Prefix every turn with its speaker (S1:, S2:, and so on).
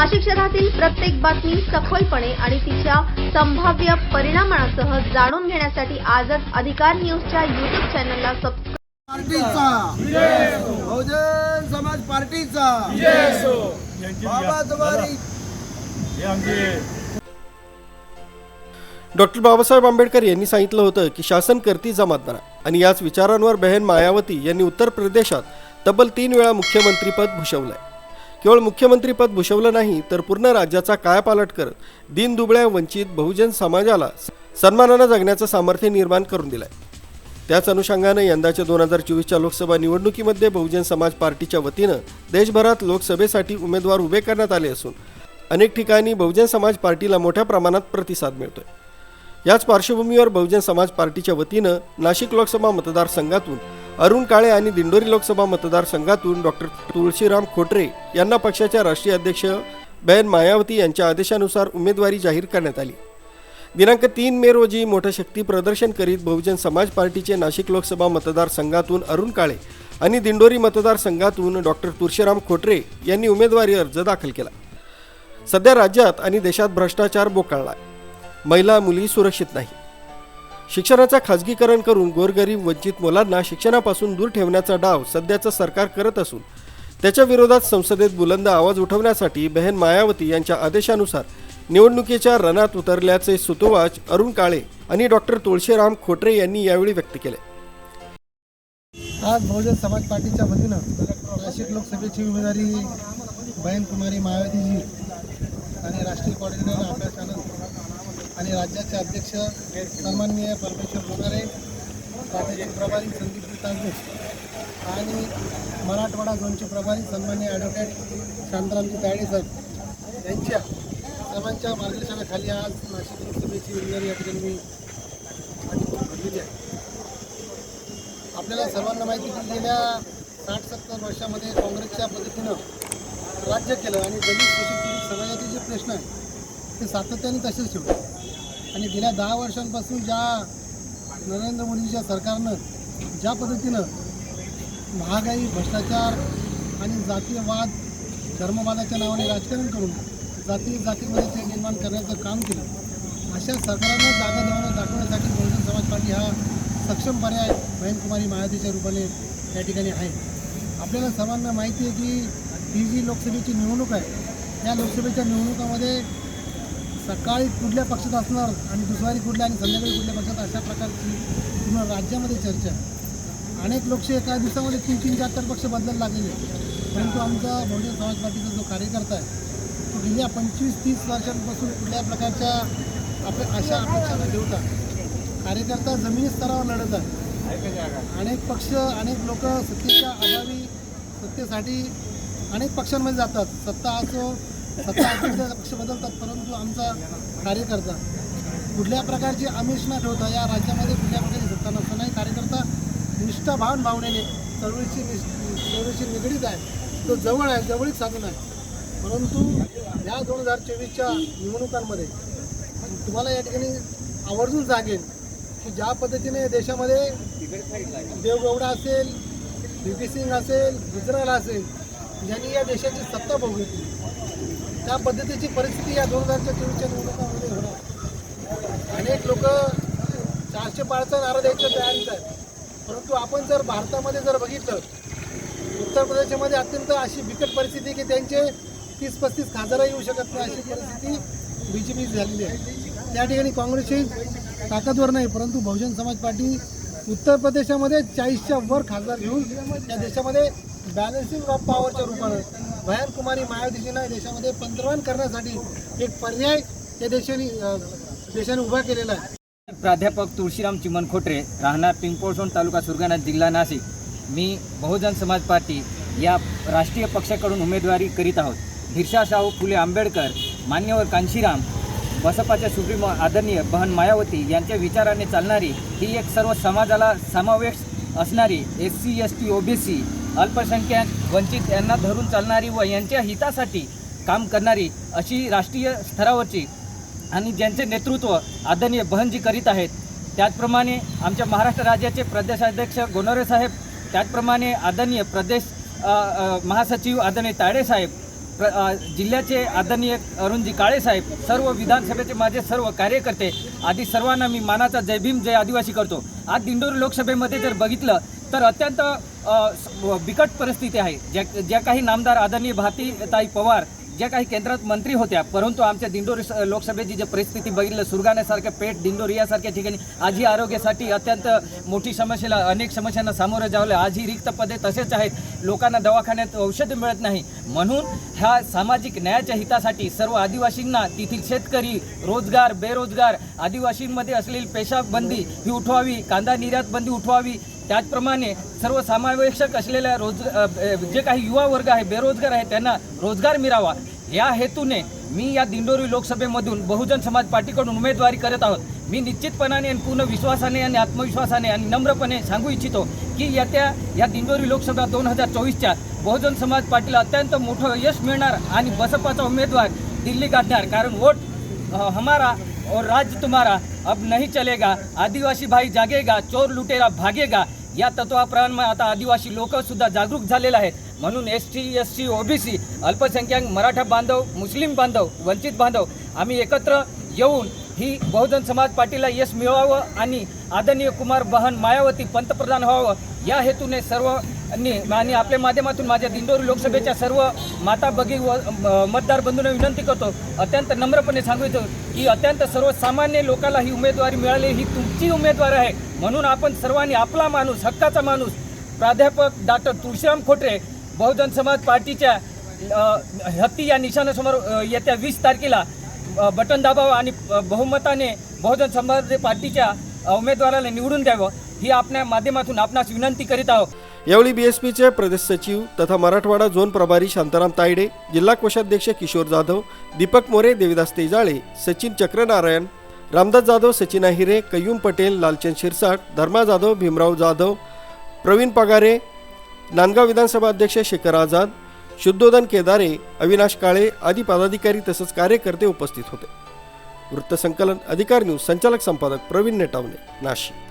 S1: नाशिक शहरातील प्रत्येक बातमी सखोलपणे आणि तिच्या संभाव्य परिणामांसह जाणून घेण्यासाठी आजच अधिकार न्यूजच्या युट्यूब चॅनलला सबस्क्राईब
S2: पार्टीचा. बहुजन समाज पार्टीचा. बाबा
S3: डॉक्टर बाबासाहेब आंबेडकर यांनी सांगितलं होतं की शासन करती जमात आणि याच विचारांवर बहन मायावती यांनी उत्तर प्रदेशात तब्बल तीन वेळा मुख्यमंत्रीपद भूषवलंय. केवळ मुख्यमंत्रीपद भूषवलं नाही तर पूर्ण राज्याचा कायापालट करत दिनदुबळ्या वंचित बहुजन समाजाला सन्मानानं जगण्याचं सामर्थ्य निर्माण करून दिलंय. त्याच अनुषंगानं यंदाच्या दोन हजार चोवीसच्या लोकसभा निवडणुकीमध्ये बहुजन समाज पार्टीच्या वतीनं देशभरात लोकसभेसाठी उमेदवार उभे करण्यात आले असून अनेक ठिकाणी बहुजन समाज पार्टीला मोठ्या प्रमाणात प्रतिसाद मिळतोय. याच पार्श्वभूमीवर बहुजन समाज पार्टीच्या वतीनं नाशिक लोकसभा मतदारसंघातून अरुण काळे आणि दिंडोरी लोकसभा मतदारसंघातून डॉक्टर तुळशीराम खोटरे यांना पक्षाच्या राष्ट्रीय अध्यक्ष बहन मायावती यांच्या आदेशानुसार उमेदवारी जाहीर करण्यात आली. दिनांक तीन मे रोजी मोठं शक्ती प्रदर्शन करीत बहुजन समाज पार्टीचे नाशिक लोकसभा मतदारसंघातून अरुण काळे आणि दिंडोरी मतदारसंघातून डॉक्टर तुळशीराम खोटरे यांनी उमेदवारी अर्ज दाखल केला. सध्या राज्यात आणि देशात भ्रष्टाचार बोकाळला महिला मुली सुरक्षित नाही. शिक्षणाचा खाजगीकरण करून गोरगरीब वंचित मुलांना शिक्षणापासून दूर ठेवण्याचा डाव सध्याचं सरकार करत असून त्याच्या विरोधात संसदेत बुलंद आवाज उठवण्यासाठी बहन मायावती यांच्या आदेशानुसार निवडणुकीच्या रणात उतरल्याचे सुतोवाच अरुण काळे आणि डॉक्टर तुळशीराम खोटरे यांनी यावेळी व्यक्त केले.
S2: आज बहुजन समाज पार्टीच्या वतीनं नाशिक लोकसभेची उमेदवारी बहन कुमारी मायावतीजी आणि राष्ट्रीय कॉर्डिनेटर आकाश आणि राज्याचे अध्यक्ष सन्माननीय परमेश्वर लोणारे राज्याचे प्रभारी संदीप तांबे आणि मराठवाडा झोनचे प्रभारी सन्मान्य ॲडव्होकेट शांतारामजी तायडे साहेब यांच्या सर्वांच्या मार्गदर्शनाखाली आज नाशिक लोकसभेची उमेदवारी या ठिकाणी मी भरलेली आहे. आपल्याला सर्वांना माहिती की गेल्या साठ सत्तर वर्षामध्ये काँग्रेसच्या पद्धतीनं राज्य केलं आणि दलित समाजाचे जे प्रश्न आहेत ते सातत्याने तसेच ठेवले. आणि गेल्या दहा वर्षांपासून ज्या नरेंद्र मोदीच्या सरकारनं ज्या पद्धतीनं महागाई भ्रष्टाचार आणि जातीयवाद धर्मवादाच्या नावाने राजकारण करून जाती जातीमध्ये ते निर्माण करण्याचं काम केलं अशा सरकारांना जागा देवानं दाखवण्यासाठी बहुजन समाज पार्टी हा सक्षम पर्याय बहीणकुमारी मायातीच्या रूपाने या ठिकाणी आहे. आपल्याला सर्वांना माहिती आहे की ही जी लोकसभेची निवडणूक आहे या लोकसभेच्या निवडणुकामध्ये सकाळी कुठल्या पक्षात असणार आणि दुसवारी कुठल्या आणि संध्याकाळी कुठल्या पक्षात अशा प्रकारची पूर्ण राज्यामध्ये चर्चा अनेक लोकशाही एका दिवसामध्ये तीन तीन चार चार पक्ष बदलायला लागलेले परंतु आमचा बहुजन समाज पार्टीचा जो कार्यकर्ता आहे तो गेल्या पंचवीस तीस वर्षांपासून कुठल्या प्रकारच्या आपल्या अशा अपेक्षा न ठेवता कार्यकर्ता जमिनी स्तरावर लढत आहे. अनेक पक्ष अनेक लोक सत्तेच्या अभावी सत्तेसाठी अनेक पक्षांमध्ये जातात. सत्ता असो सत्ता पक्ष बदलतात परंतु आमचा कार्यकर्ता कुठल्या प्रकारची आमिष न ठेवता या राज्यामध्ये कुठल्या प्रकारची सत्ता नसतानाही कार्यकर्ता निष्ठाभान भावनेने चळवळीशी चळवळीशी निगडीत आहे. तो जवळ आहे जवळीक साधन आहे. परंतु या दोन हजार चोवीसच्या निवडणुकांमध्ये तुम्हाला या ठिकाणी आवर्जून सांगेन की ज्या पद्धतीने देशामध्ये देवगौडा असेल बी सिंग असेल गुजराल असेल ज्यांनी या देशाची सत्ता भोगली त्या पद्धतीची परिस्थिती या दोन हजार चोवीसच्या निवडणुकांमध्ये होणार. अनेक लोक चारशे पाळचा नारा द्यायच्या तयारीत आहेत. परंतु आपण जर भारतामध्ये जर बघितलं उत्तर प्रदेशमध्ये अत्यंत अशी बिकट परिस्थिती की त्यांचे तीस पस्तीस खासदार येऊ शकत नाही अशी परिस्थिती बी जे पी झालेली आहे. त्या ठिकाणी काँग्रेसची ताकदवर नाही परंतु बहुजन समाज पार्टी उत्तर प्रदेशामध्ये चाळीसच्या वर खासदार घेऊन या देशामध्ये बॅलन्सिंग ऑफ पॉवरच्या रूपानं. भयान कुमारी मायावतीजींना या देशामध्ये पंतप्रधान करण्यासाठी एक पर्याय या देशाने देशाने उभा केलेला आहे.
S4: प्राध्यापक तुळशीराम चिमन खोटरे राहणार पिंपळसोन तालुका सुरगाणा जिल्हा नाशिक. मी बहुजन समाज पार्टी या राष्ट्रीय पक्षाकडून उमेदवारी करीत आहोत. बिरसा शाहू फुले आंबेडकर मान्यवर कांशीराम बसपाच्या सुप्रीमो आदरणीय बहन मायावती यांच्या विचाराने चालणारी ही एक सर्व समाजाला समावेश असणारी S C S T O B C अल्पसंख्याक वंचित यांना धरून चालणारी व यांच्या हितासाठी काम करणारी अशी राष्ट्रीय स्तरावरची आणि ज्यांचे नेतृत्व आदरणीय बहनजी करीत आहेत त्याचप्रमाणे आमच्या महाराष्ट्र राज्याचे प्रदेशाध्यक्ष गोनोरे साहेब त्याचप्रमाणे आदरणीय प्रदेश महासचिव आदरणीय ताडे साहेब जिल्ह्याचे आदरणीय अरुणजी काळेसाहेब सर्व विधानसभेचे माझे सर्व कार्यकर्ते आधी सर्वांना मी मानाचा जय भीम जय आदिवासी करतो. आज दिंडोरी लोकसभेमध्ये जर बघितलं तर अत्यंत बिकट परिस्थिती आहे. ज्या ज्या काही नामदार आदरणीय भारतीताई पवार ज्या काही केंद्रात मंत्री होत्या परंतु आमच्या दिंडोरी लोकसभेची जी परिस्थिती बघितलं सुरगाण्यासारख्या पेठ दिंडोरी यासारख्या ठिकाणी आजही आरोग्यासाठी अत्यंत मोठी समस्येला अनेक समस्यांना सामोरं जावलं आजही रिक्त पदे तसेच आहेत. लोकांना दवाखान्यात औषध मिळत नाही. म्हणून ह्या सामाजिक न्यायाच्या हितासाठी सर्व आदिवासींना तेथील शेतकरी रोजगार बेरोजगार आदिवासींमध्ये असलेली पेशाबंदी ही उठवावी कांदा निर्यात बंदी उठवावी त्याचप्रमाणे सर्वसमावेशक असलेल्या रोज जे काही युवा वर्ग आहे बेरोजगार आहे त्यांना रोजगार मिळावा. या हेतूने मी या दिंडोरी लोकसभेमधून बहुजन समाज पार्टीकडून उमेदवारी करत आहोत. मी निश्चितपणाने आणि पूर्ण विश्वासाने आणि आत्मविश्वासाने आणि नम्रपणे सांगू इच्छितो की येत्या या दिंडोरी लोकसभा दोन हजार चोवीसच्या बहुजन समाज पार्टीला अत्यंत मोठं यश मिळणार आणि बसपाचा उमेदवार दिल्ली गाठणार कारण वोट हमारा और राज तुम्हारा. अब नहीं चलेगा. आदिवासी भाई जागेगा चोर लुटेरा भागेगा. या तत्वाप्रमाणे आता आदिवासी लोकसुद्धा जागरूक झालेले आहेत. म्हणून S T S C OBC अल्पसंख्याक मराठा बांधव मुस्लिम बांधव वंचित बांधव आम्ही एकत्र येऊन ही बहुजन समाज पार्टीला यश मिळवावं आणि आदरणीय कुमार बहन मायावती पंतप्रधान व्हावं. या हेतूने सर्व आणि आपल्या माध्यमातून माझ्या दिंडोरी लोकसभेच्या सर्व माता बगी व मतदार बंधूंना विनंती करतो. अत्यंत नम्रपणे सांगू इच्छितो की अत्यंत सर्वसामान्य लोकाला ही उमेदवारी मिळाली ही तुमची उमेदवार आहे. म्हणून आपण सर्वांनी आपला माणूस हक्काचा माणूस प्राध्यापक डॉक्टर तुळशीराम खोटरे बहुजन समाज पार्टीच्या हत्ती या निशाणासमोर येत्या वीस तारखेला बटन दाबावं आणि बहुमताने बहुजन समाज पार्टीच्या उमेदवाराला निवडून द्यावं. ही आपल्या माध्यमातून आपणास विनंती करीत आहोत.
S3: यावेळी बीएसपीचे प्रदेश सचिव तथा मराठवाडा झोन प्रभारी शांताराम तायडे जिल्हा कोषाध्यक्ष किशोर जाधव दीपक मोरे देविदास तेजाळे सचिन चक्रनारायण रामदास जाधव सचिन अहिरे कयूम पटेल लालचंद शिरसाट धर्मा जाधव भीमराव जाधव प्रवीण पगारे नांदगाव विधानसभा अध्यक्ष शेखर आझाद शुद्धोधन केदारे अविनाश काळे आदी पदाधिकारी तसंच कार्यकर्ते उपस्थित होते. वृत्तसंकलन अधिकार न्यूज संचालक संपादक प्रवीण नेटावणे नाशिक.